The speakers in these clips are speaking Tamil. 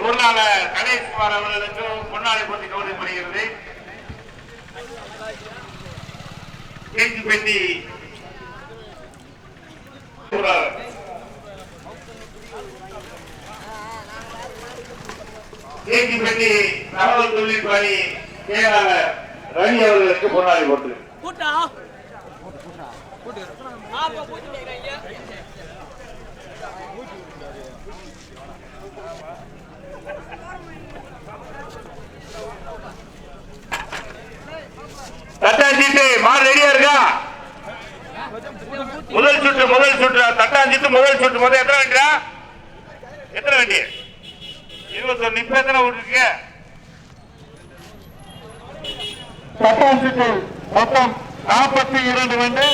பொருளாளர் கணேஷ்குமார் அவர்களுக்கு முன்னாடி கொண்டு கௌரவிக்கப்படுகிறது பெட்டி. பொருளாளர் கேஜிப்பட்டி தகவல் தொழில்பணி செயலாளர் ரவி அவர்களுக்கு முன்னாடி கொண்டு முதல் சுற்று தட்டாஞ்சிட்டு முதல் சுற்று முதல் எத்தனை வண்டியா எத்தனை வண்டி? இருபத்தொன்னு இப்ப எத்தனை விட்டுருக்கீங்க தட்டாஞ்சிட்டு மொத்தம் நாற்பத்தி இரண்டு வண்டி.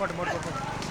போட்டு போட்டு போட்டு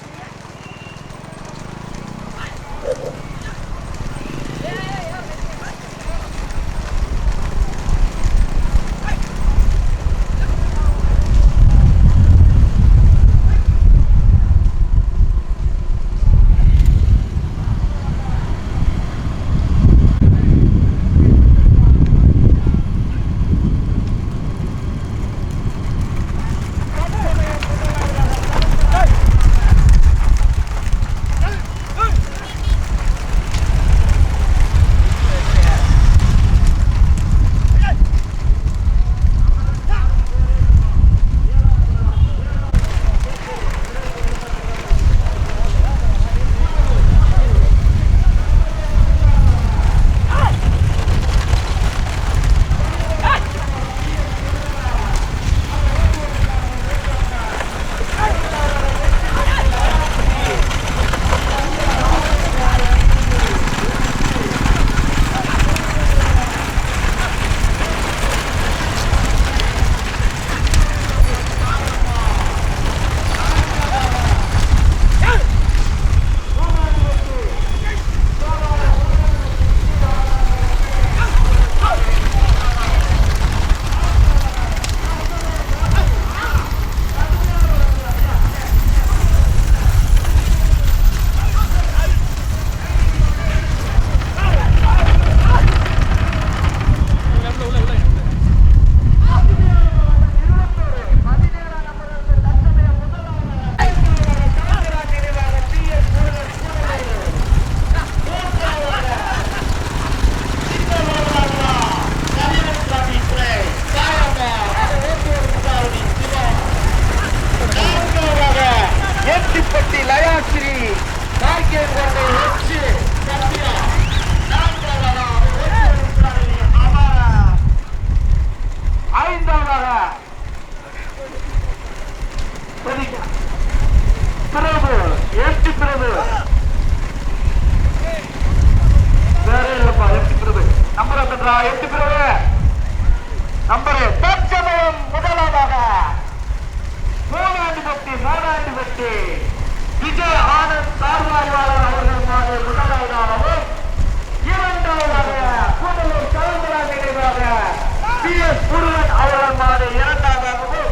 பி எஸ் முருகன் அவர்கள் மாடு இரண்டாவதாகவும்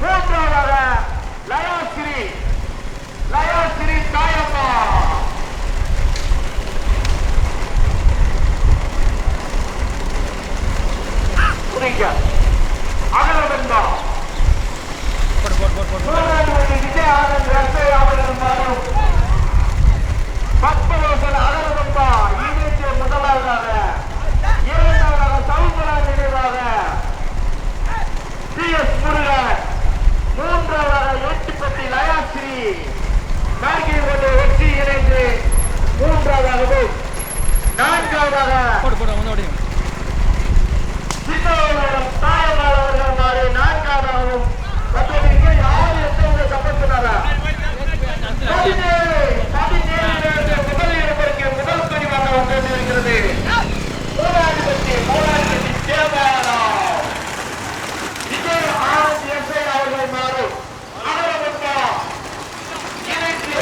மூன்றாவதாக லயோஸ்ரீ. லயோஸ்ரீ தாயம்மா. புரியுங்க அகலவென்பா விஜய் ஆனந்த் ரத்தை அவர்கள் மாறும் பக்தரோசன் அகலவென்பா ஈவேற்ற முதலாவதாக சவுந்தரா நினைவாக சி எஸ் முருகன் மூன்றாவதாக எட்டுப்பட்டி லயாஸ்ரீ கொண்டு வெற்றி இணைந்து மூன்றாவதாகவும் நான்காவதாக சின்னவர்களும் தாயமானவர்கள் மாறி நான்காவதாகவும் யார் எத்தனை பதினேழு பதினேழு முதல் இடத்திற்கு முதல் பதிவாக வந்திருக்கிறது மூலாதிபதி மூலாதிபதி தேவாரம் விஜய் ஆனந்த் எஸ்ஐ அவர்கள் மாறும் அகரமுத்தா இணைத்து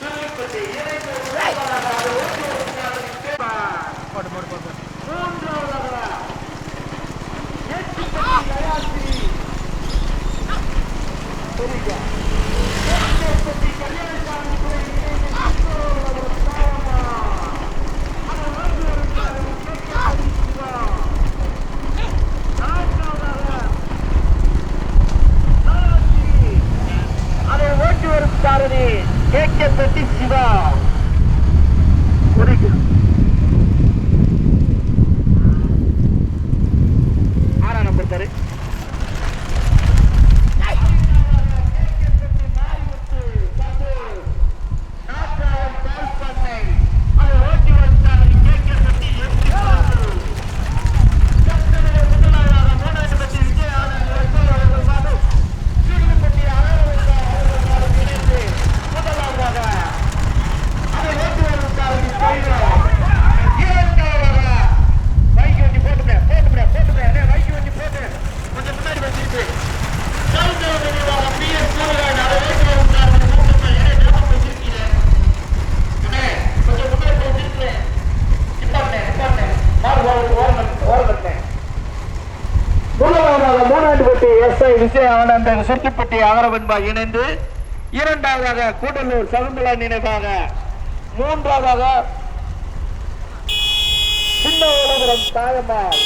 திருப்பதி இணைத்து முதல்வராக அவர் ஒன்று ஒன்றாக தேவாரம் போடு போடு போடு போடு மூன்றாவதாக எட்டுப்பட்டி லயாஸ்ரீ சரிங்க எட்டுப்பட்டி கல்யாணசாமி கூட இணைந்து கிறிஸ்தவர்களோட தாயம்மா. அதை வந்து ஒரு கேட்க சிவா. நான்காவதாக லயாஸ்ரீ. அதை ஓட்டி வரும் சாரதி கே கே பெட்டி சிவா சரிங்க விஜய் ஆனந்தன் சுற்றுப்பட்டி இணைந்து இரண்டாவதாக கூடலூர் சகுந்தலா நினைவாக மூன்றாவதாக சின்ன உலகம் தாயம்மாள்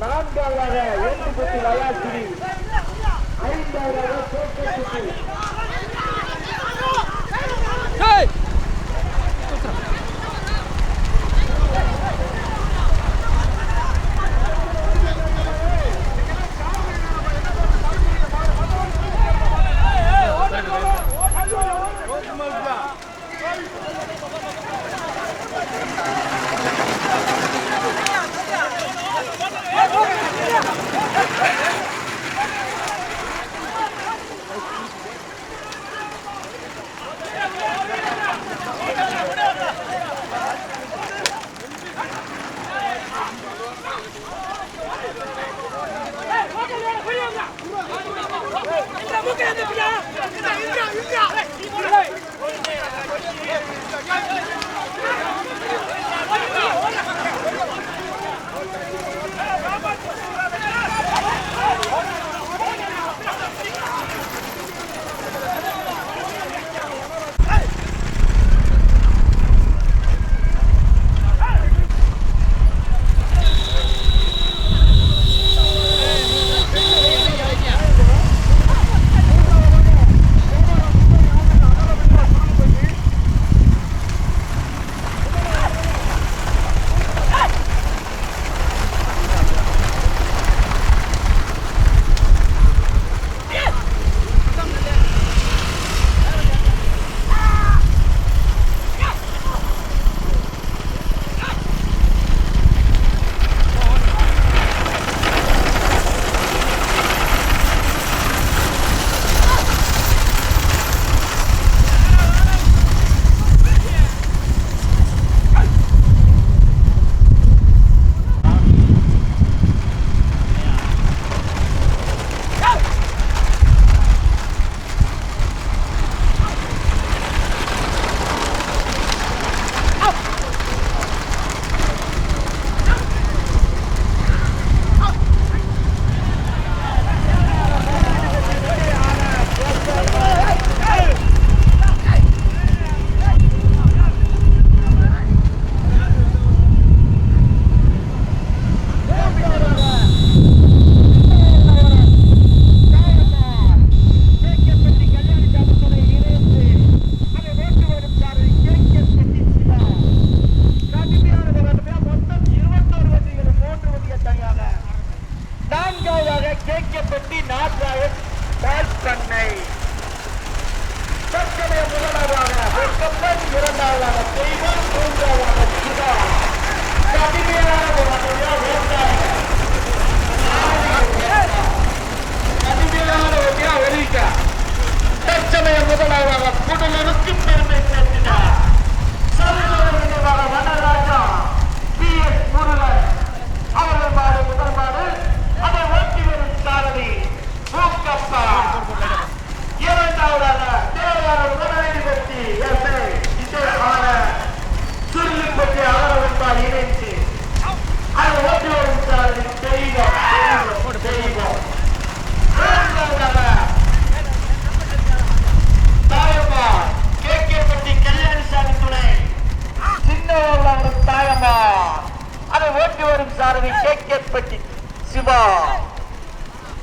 நான்காவதாக எழுந்துபட்டி லயாசிரி ஐந்தாவதாக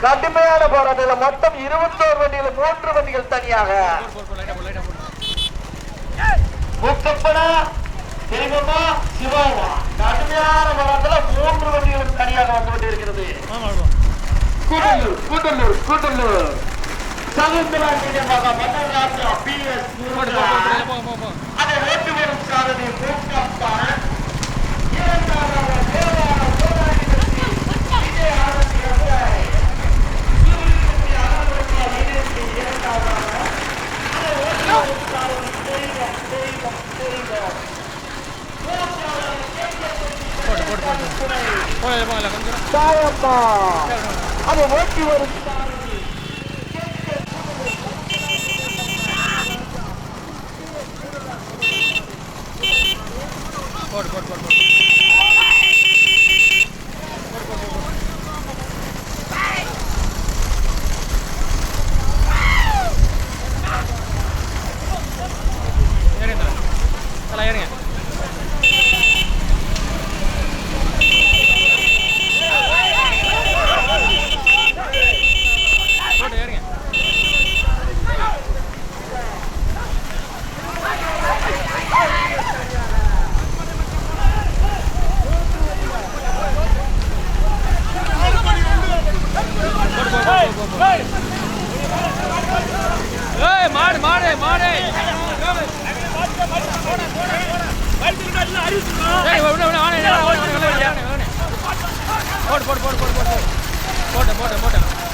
கடுமையான போராட்டத்துல மொத்தம் இருபத்தோரு வண்டிகள் மூன்று வண்டிகள் தனியாக. முக்கப்பனா தெய்வமா சிவாவா. வந்து கொண்டிருக்கிறது. கூடலூர் கூடலூர் கூடலூர் சகுந்தரா சீனியமாக மன்னர் மாடு மாடு மாடு போட்டு போட்டு போட்டு போட்டு போட்டு போட்டு போட்டு போட்டு போட்டு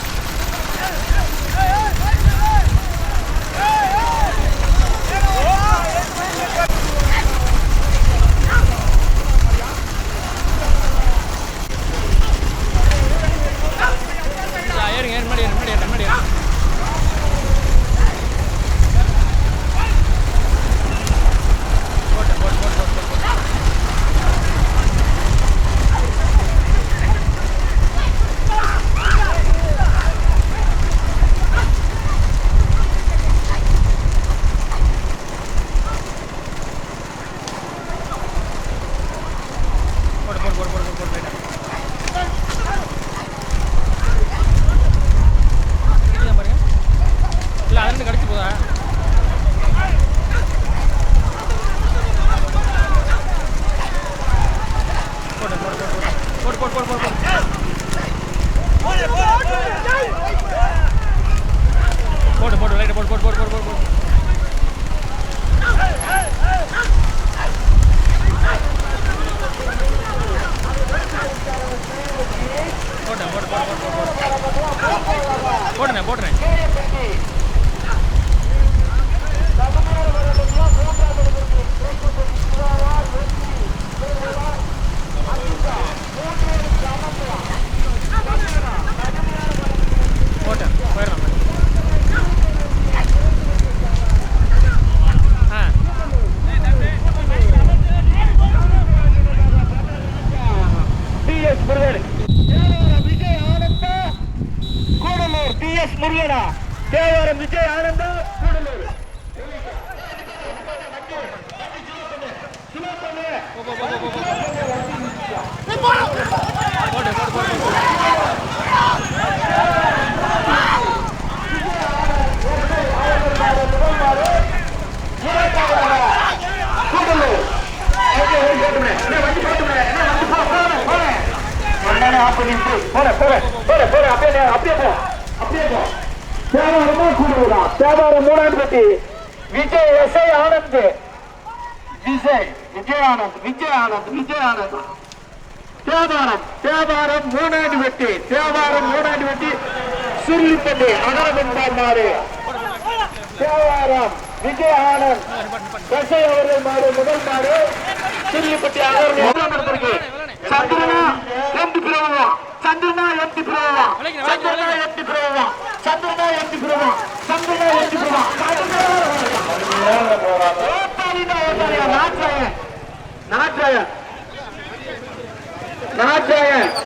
தேவாரம் மூணாம் பத்தி விஜய் எஸ் ஐ ஆனந்த். விஜய். ஆனந்த் விஜய் ஆனந்த் தேவாரம் தேவாரம் மூணாண்டு வெட்டி தேவாரம் மூணாண்டு வெட்டி சுருளிப்பட்டி அகரபெண்பால் மாறு. தேவாரம் விஜய் ஆனந்த் எஸ்ஐ அவர்கள் மாடு முதல் மாடு சுருளிப்பட்டி அகரபெண்பால் சந்திரனா எம்பி பிரபவா. சந்திரனா எம்பி பிரபவா. சந்திரனா எம்பி பிரபவா. சந்திரனா எம்பி பிரபவா. சந்திரனா எம்பி பிரபவா. நாட்டாய நாட்டாய நாட்டாய